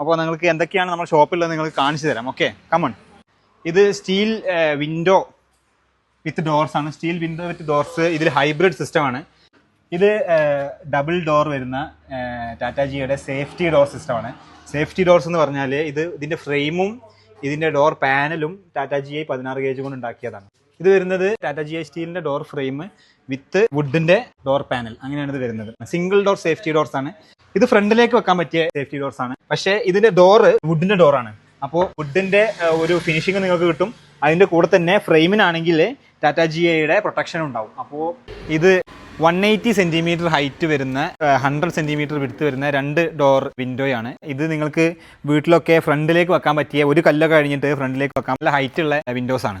അപ്പോൾ നിങ്ങൾക്ക് എന്തൊക്കെയാണ് നമ്മുടെ ഷോപ്പിലുള്ളത് നിങ്ങൾക്ക് കാണിച്ചു തരാം. ഓക്കെ കമൺ ഇത് സ്റ്റീൽ വിൻഡോ വിത്ത് ഡോർസ് ആണ്. സ്റ്റീൽ വിൻഡോ വിത്ത് ഡോർസ് ഇതിൽ ഹൈബ്രിഡ് സിസ്റ്റം ആണ്. ഇത് ഡബിൾ ഡോർ വരുന്ന ടാറ്റാ ജിയുടെ സേഫ്റ്റി ഡോർ സിസ്റ്റമാണ് സേഫ്റ്റി ഡോർസ് എന്ന് പറഞ്ഞാൽ ഇത് ഇതിന്റെ ഫ്രെയിമും ഇതിന്റെ ഡോർ പാനലും ടാറ്റാ ജി പതിനാറ് ഗേജ് കൊണ്ട് ഉണ്ടാക്കിയതാണ്. ഇത് വരുന്നത് ടാറ്റ ജി ഐ സ്റ്റീലിന്റെ ഡോർ ഫ്രെയിം വിത്ത് വുഡിന്റെ ഡോർ പാനൽ അങ്ങനെയാണ് ഇത് വരുന്നത്. സിംഗിൾ ഡോർ സേഫ്റ്റി ഡോർസ് ആണ്. ഇത് ഫ്രണ്ടിലേക്ക് വെക്കാൻ പറ്റിയ സേഫ്റ്റി ഡോർസ് ആണ്. പക്ഷേ ഇതിന്റെ ഡോറ് വുഡിന്റെ ആണ്. അപ്പോൾ വുഡിന്റെ ഒരു ഫിനിഷിംഗ് നിങ്ങൾക്ക് കിട്ടും. അതിന്റെ കൂടെ തന്നെ ഫ്രെയിമിനാണെങ്കിൽ ടാറ്റ ജി ഐയുടെ പ്രൊട്ടക്ഷൻ ഉണ്ടാവും. അപ്പോൾ ഇത് വൺ എയ്റ്റി സെന്റിമീറ്റർ ഹൈറ്റ് വരുന്ന ഹൺഡ്രഡ് സെന്റിമീറ്റർ വിടുത്ത് വരുന്ന രണ്ട് ഡോർ വിൻഡോയാണ് ഇത് നിങ്ങൾക്ക് വീട്ടിലൊക്കെ ഫ്രണ്ടിലേക്ക് വെക്കാൻ പറ്റിയ ഒരു കല്ലൊക്കെ കഴിഞ്ഞിട്ട് ഫ്രണ്ടിലേക്ക് വെക്കാൻ നല്ല ഹൈറ്റ് ഉള്ള വിൻഡോസ് ആണ്.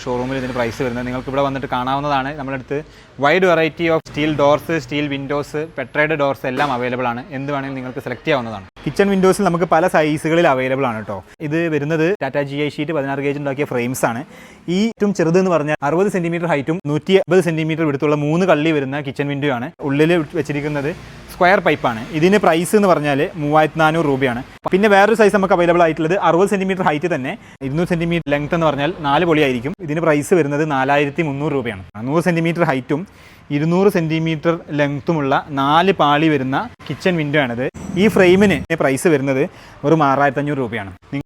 ഷോറൂമിൽ ഇതിന് പ്രൈസ് വരുന്നത്. നിങ്ങൾക്ക് ഇവിടെ വന്നിട്ട് കാണാവുന്നതാണ്. നമ്മളടുത്ത് wide variety of steel doors steel windows പെട്രേഡ് doors എല്ലാം അവൈലബിൾ ആണ്. എന്ത് വേണമെങ്കിലും നിങ്ങൾക്ക് സെലക്ട് ചെയ്യാവുന്നതാണ്. കിച്ചൺ വിൻഡോസിൽ നമുക്ക് പല സൈസുകളിൽ അവൈലബിൾ ആണ് കേട്ടോ ഇത് വരുന്നത് ടാറ്റ ജി ഐ ഷീറ്റ് പതിനാറ് ഗേജ് ഉണ്ടാക്കിയ ഫ്രെയിംസ് ആണ്. ഈ ഏറ്റവും ചെറുത് എന്ന് പറഞ്ഞാൽ അറുപത് സെന്റിമീറ്റർ ഹൈറ്റും നൂറ്റി അമ്പത് സെന്റിമീറ്റർ വിടുത്തുള്ള മൂന്ന് കള്ളി വരുന്ന കിച്ചൺ വിൻഡോ ആണ് ഉള്ളിൽ വെച്ചിരിക്കുന്നത്. സ്ക്വയർ പൈപ്പാണ്. ഇതിന് പ്രൈസ് എന്ന് പറഞ്ഞാൽ മൂവായിരത്തി നാനൂറ് രൂപയാണ്. പിന്നെ വേറൊരു സൈസ് നമുക്ക് അവൈലബിൾ ആയിട്ടുള്ളത് അറുപത് സെന്റിമീറ്റർ ഹൈറ്റ് തന്നെ. ഇരുന്നൂറ് സെന്റിമീറ്റർ ലെങ്ത് എന്ന് പറഞ്ഞാൽ നാല് പൊളിയായിരിക്കും. ഇതിന് പ്രൈസ് വരുന്നത് നാലായിരത്തി മുന്നൂറ് രൂപയാണ് നൂറ് സെന്റിമീറ്റർ ഹൈറ്റും ഇരുന്നൂറ് സെന്റിമീറ്റർ ലെങ്ത്തുമുള്ള നാല് പാളി വരുന്ന കിച്ചൺ വിൻഡോ ആണിത്. ഈ ഫ്രെയിമിന് പ്രൈസ് വരുന്നത് ഒരു ആറായിരത്തി അഞ്ഞൂറ് രൂപയാണ്.